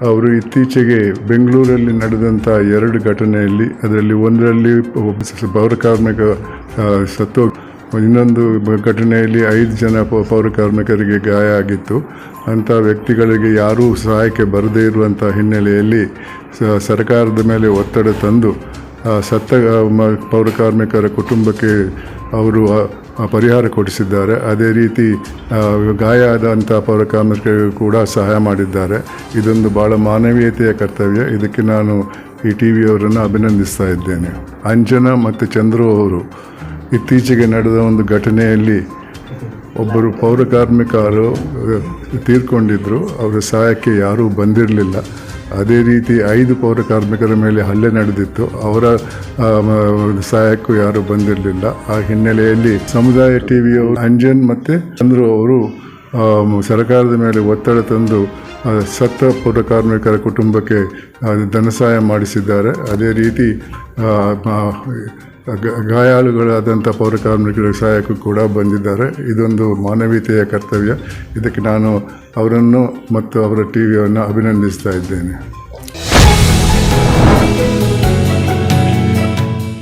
ಅವರು ಇತ್ತೀಚೆಗೆ ಬೆಂಗಳೂರಲ್ಲಿ ನಡೆದಂಥ ಎರಡು ಘಟನೆಯಲ್ಲಿ ಅದರಲ್ಲಿ ಒಂದರಲ್ಲಿ ಒಬ್ಬ ಸ- ಪೌರ ಕಾರ್ಮಿಕ ಸತ್ತು ಇನ್ನೊಂದು ಘಟನೆಯಲ್ಲಿ ಐದು ಜನ ಪೌರಕಾರ್ಮಿಕರಿಗೆ ಪೌರ ಕಾರ್ಮಿಕರಿಗೆ ಗಾಯ ಆಗಿತ್ತು. ಅಂಥ ವ್ಯಕ್ತಿಗಳಿಗೆ ಯಾರೂ ಸಹಾಯಕ್ಕೆ ಬರದೇ ಇರುವಂಥ ಹಿನ್ನೆಲೆಯಲ್ಲಿ ಸರ್ಕಾರದ ಮೇಲೆ ಒತ್ತಡ ತಂದು ಸತ್ತ ಪೌರಕಾರ್ಮಿಕರ ಕುಟುಂಬಕ್ಕೆ ಅವರು ಪರಿಹಾರ ಕೊಡಿಸಿದ್ದಾರೆ. ಅದೇ ರೀತಿ ಗಾಯ ಆದಂಥ ಪೌರ ಕಾರ್ಮಿಕರಿಗೂ ಕೂಡ ಸಹಾಯ ಮಾಡಿದ್ದಾರೆ. ಇದೊಂದು ಭಾಳ ಮಾನವೀಯತೆಯ ಕರ್ತವ್ಯ. ಇದಕ್ಕೆ ನಾನು ಈ ಟಿ ವಿಯವರನ್ನು ಅಭಿನಂದಿಸ್ತಾ ಇದ್ದೇನೆ. ಅಂಜನಾ ಮತ್ತು ಚಂದ್ರು ಅವರು ಇತ್ತೀಚೆಗೆ ನಡೆದ ಒಂದು ಘಟನೆಯಲ್ಲಿ ಒಬ್ಬರು ಪೌರ ಕಾರ್ಮಿಕರು ತೀರ್ಕೊಂಡಿದ್ದರು ಅವರ ಸಹಾಯಕ್ಕೆ ಯಾರೂ ಬಂದಿರಲಿಲ್ಲ. ಅದೇ ರೀತಿ ಐದು ಪೌರ ಕಾರ್ಮಿಕರ ಮೇಲೆ ಹಲ್ಲೆ ನಡೆದಿತ್ತು. ಅವರ ಸಹಾಯಕ್ಕೂ ಯಾರೂ ಬಂದಿರಲಿಲ್ಲ. ಆ ಹಿನ್ನೆಲೆಯಲ್ಲಿ ಸಮುದಾಯ ಟಿ ವಿಯವರು ಅಂಜನ್ ಮತ್ತು ಚಂದ್ರು ಅವರು ಸರ್ಕಾರದ ಮೇಲೆ ಒತ್ತಡ ತಂದು ಸತ್ತ ಪೌರ ಕಾರ್ಮಿಕರ ಕುಟುಂಬಕ್ಕೆ ಧನಸಹಾಯ ಧನ ಸಹಾಯ ಮಾಡಿಸಿದ್ದಾರೆ. ಅದೇ ರೀತಿ ಗಾಯಾಳುಗಳಾದಂಥ ಪೌರ ಕಾರ್ಮಿಕರ ಸಹಾಯಕ್ಕೂ ಕೂಡ ಬಂದಿದ್ದಾರೆ. ಇದೊಂದು ಮಾನವೀಯತೆಯ ಕರ್ತವ್ಯ. ಇದಕ್ಕೆ ನಾನು ಅವರನ್ನು ಮತ್ತು ಅವರ ಟಿ ವಿಯನ್ನು ಅಭಿನಂದಿಸ್ತಾ ಇದ್ದೇನೆ.